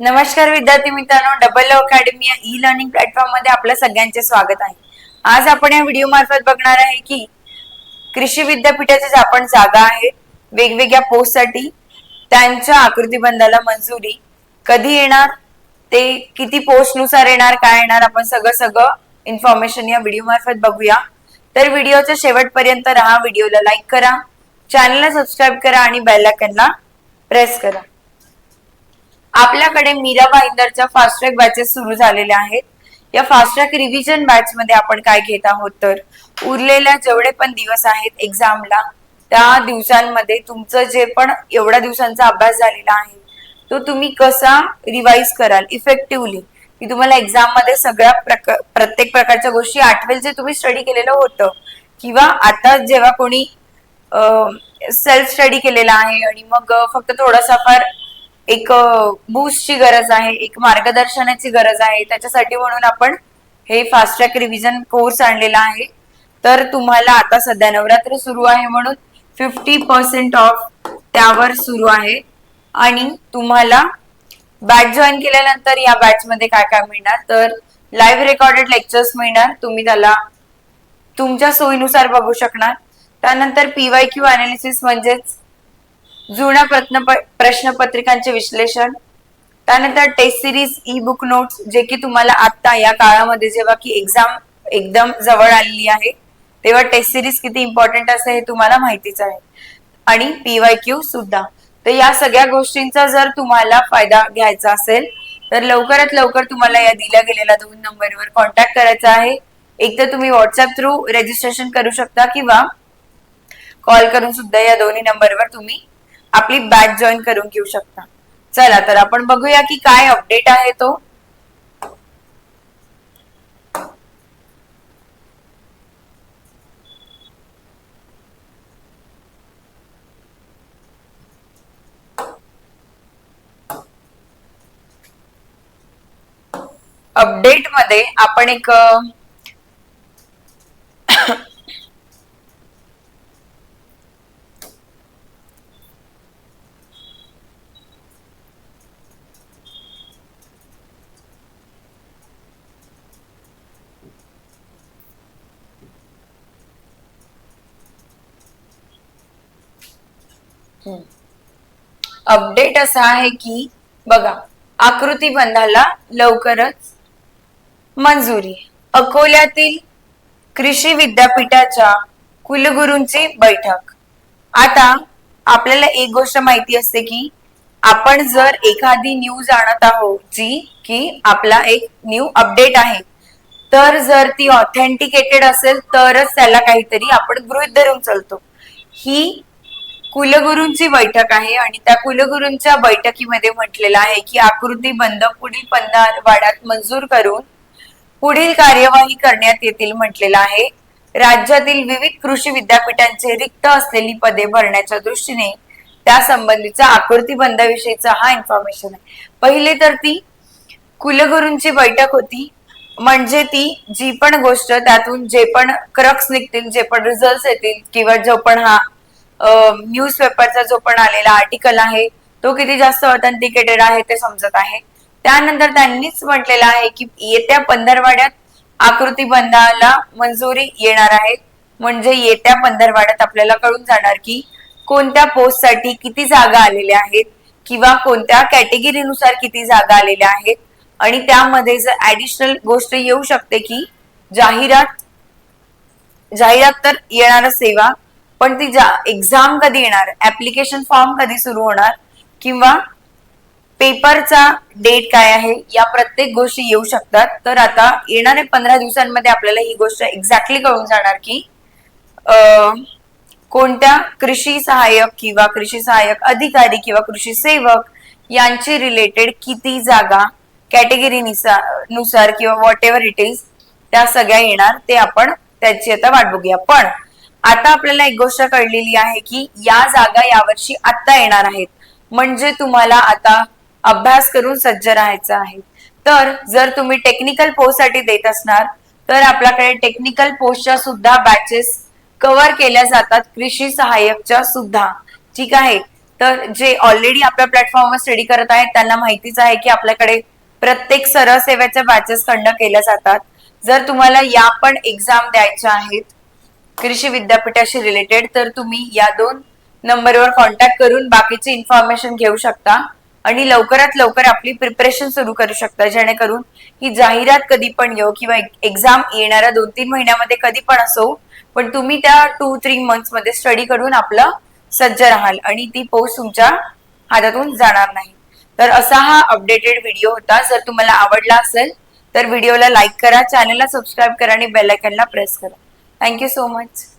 नमस्कार विद्यार्थी मित्रांनो डबल अकॅडमी या ई लर्निंग प्लॅटफॉर्ममध्ये आपलं सगळ्यांचे स्वागत आहे. आज आपण या व्हिडिओ मार्फत बघणार आहे की कृषी विद्यापीठाच्या ज्या आपण जागा आहेत वेगवेगळ्या पोस्टसाठी त्यांच्या आकृतीबंधाला मंजुरी कधी येणार ते किती पोस्टनुसार येणार काय येणार आपण सगळं सगळं इन्फॉर्मेशन या व्हिडिओ मार्फत बघूया. तर व्हिडिओच्या शेवटपर्यंत राहा व्हिडिओला लाईक करा चॅनलला सबस्क्राईब करा आणि बेल आयकनला प्रेस करा. आपल्याकडे मीरा भाईंदरच्या फास्ट ट्रॅक बॅचेस सुरू झालेल्या आहेत. या फास्ट ट्रॅक रिव्हिजन बॅच मध्ये आपण काय घेत आहोत तर उरलेल्या जेवढे पण दिवस आहेत एक्झामला त्या दिवसांमध्ये तुमचं जे पण एवढ्या दिवसांचा अभ्यास झालेला आहे तो तुम्ही कसा रिवाइज कराल? इफेक्टिव्हली की तुम्हाला एक्झाममध्ये सगळ्या प्रक- प्रत्येक प्रकारच्या गोष्टी आठवेल जे तुम्ही स्टडी केलेलं होतं. किंवा आता जेव्हा कोणी सेल्फ स्टडी केलेला आहे आणि मग फक्त थोडासा फार एक बूस्टची गरज आहे एक मार्गदर्शनाची गरज आहे. त्याच्यासाठी म्हणून आपण हे फास्ट ट्रॅक रिव्हिजन कोर्स आणलेला आहे. तर तुम्हाला आता सध्या नवरात्र सुरू आहे म्हणून फिफ्टी पर्सेंट ऑफ त्यावर सुरू आहे. आणि तुम्हाला बॅच जॉईन केल्यानंतर या बॅच मध्ये काय काय मिळणार? तर लाईव्ह रेकॉर्डेड लेक्चर्स मिळणार. तुम्ही त्याला तुमच्या सोयीनुसार बघू शकणार. त्यानंतर पीवाय क्यू अनालिसिस म्हणजेच जुन्या प्रश्न प्रश्नपत्रिकांचे विश्लेषण. त्यानंतर test series e book notes जे की तुम्हाला आता या काळामध्ये जेव्हा की एक्झाम एकदम जवळ आलेली आहे तेव्हा टेस्ट सिरीज किती इम्पॉर्टंट असते हे तुम्हाला माहितीच आहे. आणि पीवाय क्यू सुद्धा. तर या सगळ्या गोष्टींचा जर तुम्हाला फायदा घ्यायचा असेल तर लवकरात लवकर तुम्हाला या दिल्या गेलेल्या दोन नंबरवर कॉन्टॅक्ट करायचा आहे. एक तर तुम्ही व्हॉट्सअप थ्रू रजिस्ट्रेशन करू शकता किंवा कॉल करून सुद्धा या दोन्ही नंबरवर तुम्ही आपली बॅच जॉईन करून घेऊ शकता. चला तर आपण बघूया की काय अपडेट आहे तो. अपडेटमध्ये आपण एक अपडेट असा आहे की बघा आकृती बंधाला लवकरच मंजुरी. अकोल्यातील कृषी विद्यापीठाच्या कुलगुरूंची बैठक. आता आपल्याला एक गोष्ट माहिती असते की आपण जर एखादी न्यूज आणत आहोत जी की आपला एक न्यू अपडेट आहे तर जर ती ऑथेंटिकेटेड असेल तरच त्याला काहीतरी आपण गृहित धरून चालतो. ही कुलगुरूंची बैठक आहे आणि त्या कुलगुरूंच्या बैठकीमध्ये म्हटलेलं आहे की आकृती बंद पुढील वाड्यात मंजूर करून पुढील कार्यवाही करण्यात येतील म्हटलेलं आहे. राज्यातील विविध कृषी विद्यापीठांचे रिक्त असलेली पदे भरण्याच्या दृष्टीने त्या संबंधीचा आकृती बंदाविषयीचा हा इन्फॉर्मेशन आहे. पहिले तर ती कुलगुरूंची बैठक होती. म्हणजे ती जी पण गोष्ट त्यातून जे पण क्रक्स निघतील जे पण रिझल्ट येतील किंवा जो पण हा न्यूज पेपरचा जो पण आलेला आर्टिकल आहे तो किती जास्त ऑथेंटिकेटेड आहे ते समजत आहे. त्यानंतर त्यांनीच म्हटलेलं आहे की येत्या पंधरवाड्यात आकृती बंधाला मंजुरी येणार आहे. म्हणजे येत्या पंधरवाड्यात आपल्याला कळून जाणार की कोणत्या पोस्टसाठी किती जागा आलेल्या आहेत किंवा कोणत्या कॅटेगरीनुसार किती जागा आलेल्या आहेत. आणि त्यामध्ये जर ऍडिशनल गोष्ट येऊ शकते की जाहिरात जाहिरात तर येणारच सेवा पण ती एक्झाम कधी येणार ऍप्लिकेशन फॉर्म कधी सुरू होणार किंवा पेपरचा डेट काय आहे या प्रत्येक गोष्टी येऊ शकतात. तर आता येणाऱ्या पंधरा दिवसांमध्ये आपल्याला ही गोष्ट एक्झॅक्टली कळून जाणार की कोणत्या कृषी सहाय्यक किंवा कृषी सहाय्यक अधिकारी किंवा कृषी सेवक यांची रिलेटेड किती जागा कॅटेगरी नुसार किंवा व्हॉट एव्हर इट इज त्या सगळ्या येणार ते आपण त्याची आता वाट बघूया. पण आता आपल्याला एक गोष्ट कळलेली आहे की या जागा यावर्षी आता येणार आहेत. म्हणजे तुम्हाला आता अभ्यास करून सज्ज राहायचं आहे. तर जर तुम्ही टेक्निकल पोस्टसाठी देत असणार तर आपल्याकडे टेक्निकल पोस्टच्या सुद्धा बॅचेस कव्हर केल्या जातात कृषी सहाय्यकच्या सुद्धा. ठीक आहे? तर जे ऑलरेडी आपल्या प्लॅटफॉर्मवर स्टडी करत आहेत त्यांना माहितीच आहे की आपल्याकडे प्रत्येक सरळ सेवेच्या बॅचेस कंडक्ट केल्या जातात. जर तुम्हाला या पण एक्झाम द्यायच्या आहेत कृषी विद्यापीठाशी रिलेटेड तर तुम्ही या दोन नंबरवर कॉन्टॅक्ट करून बाकीची इन्फॉर्मेशन घेऊ शकता. आणि लवकरात लवकर आपली प्रिपरेशन सुरू करू शकता जेणेकरून ही जाहिरात कधी पण येऊ किंवा एक्झाम येणाऱ्या दोन तीन महिन्यामध्ये कधी पण असो पण तुम्ही त्या टू थ्री मंथ्समध्ये स्टडी करून आपलं सज्ज राहाल आणि ती पोस्ट तुमच्या हातातून जाणार नाही. तर असा हा अपडेटेड व्हिडिओ होता. जर तुम्हाला आवडला असेल तर व्हिडिओला लाईक करा चॅनलला सबस्क्राईब करा आणि बेल आयकनला प्रेस करा. Thank you so much.